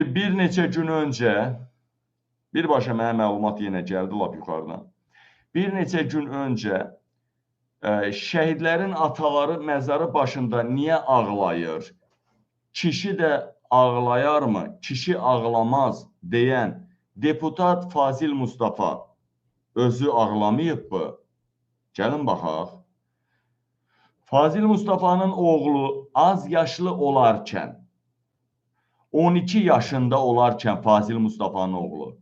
Bir neçə gün öncə birbaşa mənə məlumat yenə gəldi lap yuxarıdan. Bir neçə gün öncə ə, şəhidlərin ataları məzarı başında niyə ağlayır? Kişi də ağlayarmı? Kişi ağlamaz deyən deputat Fazil Mustafa özü ağlamayıbmı? Gəlin baxaq. Fazil Mustafa'nın oğlu az yaşlı olarkən 12 yaşında olarkən Fazil Mustafa'nın oğlu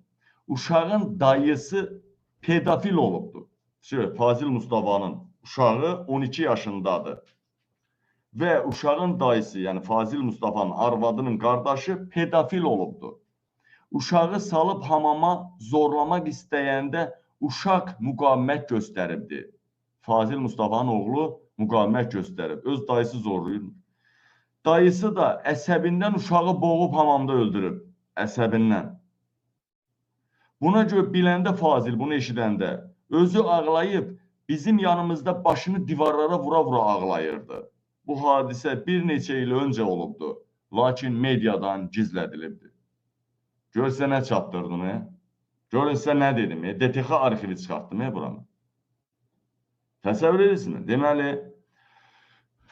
uşağın dayısı pedofil olubdu. Şey, Fazil Mustafa'nın uşağı 12 yaşındadır. Və uşağın dayısı, yəni Fazil Mustafa'nın arvadının qardaşı pedofil olubdu. Uşağı salıb hamama zorlamaq istəyəndə uşaq müqavimət göstəribdi. Fazil Mustafa'nın oğlu müqavimət göstərib, öz dayısı zorlayır. Dayısı da əsəbindən uşağı boğub hamamda öldürüb, əsəbindən. Buna görə biləndə Fazil bunu eşidəndə özü ağlayıb bizim yanımızda başını divarlara vura-vura ağlayırdı. Bu hadisə bir neçə il öncə olubdu, lakin mediadan gizlədilibdi. Görsə nə çatdırdım, e? Görün sizə nə dedim, e? DTX arxivi çıxartdım, e, buranı. Təsəvvür edirsiniz? Deməli,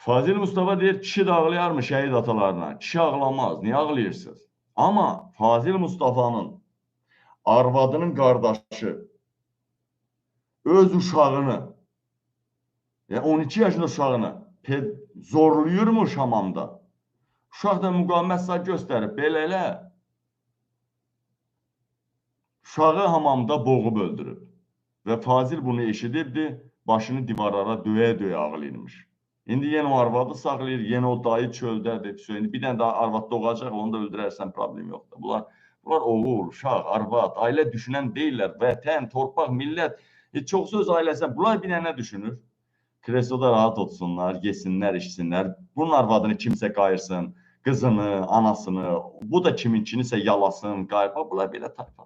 Fazil Mustafa deyir, kişi də ağlayarmı şəhid atalarına? Kişi ağlamaz, niyə ağlayırsınız? Amma Fazil Mustafa'nın arvadının qardaşı öz uşağını, yəni 12 yaşında uşağını zorlayırmı hamamda? Uşaq da müqavimət sağ göstərib, belə elə. Uşağı hamamda boğub öldürüb. Və Fazil bunu eşidibdi, başını divarlara döyə-döyə ağlayırmış. İndi yenə o arvadı saxlayır, yenə o dayı çöldədir. Söyünür. Bir dənə daha arvad doğacaq, onu da öldürərsən, problem yoxdur. Bunlar bunlar oğul, uşaq, arvad, ailə düşünən deyirlər. Vətən, torpaq, millət. E, çox söz ailəsən. Bunlar bir dənə nə düşünür? Kresloda rahat otursunlar, yesinlər, içsinlər. Bunun arvadını kimsə qayırsın, qızını, anasını, bu da kiminkinisə yalasın, qayırma. Bunlar belə tayfa.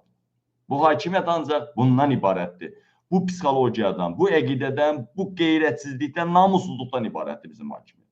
Bu hakimiyyət ancaq bundan ibarətdir. Bu psixologiyadan, bu əqidədən, bu qeyrətsizlikdən, namussuzluqdan ibarətdir bizim hakimiyyət.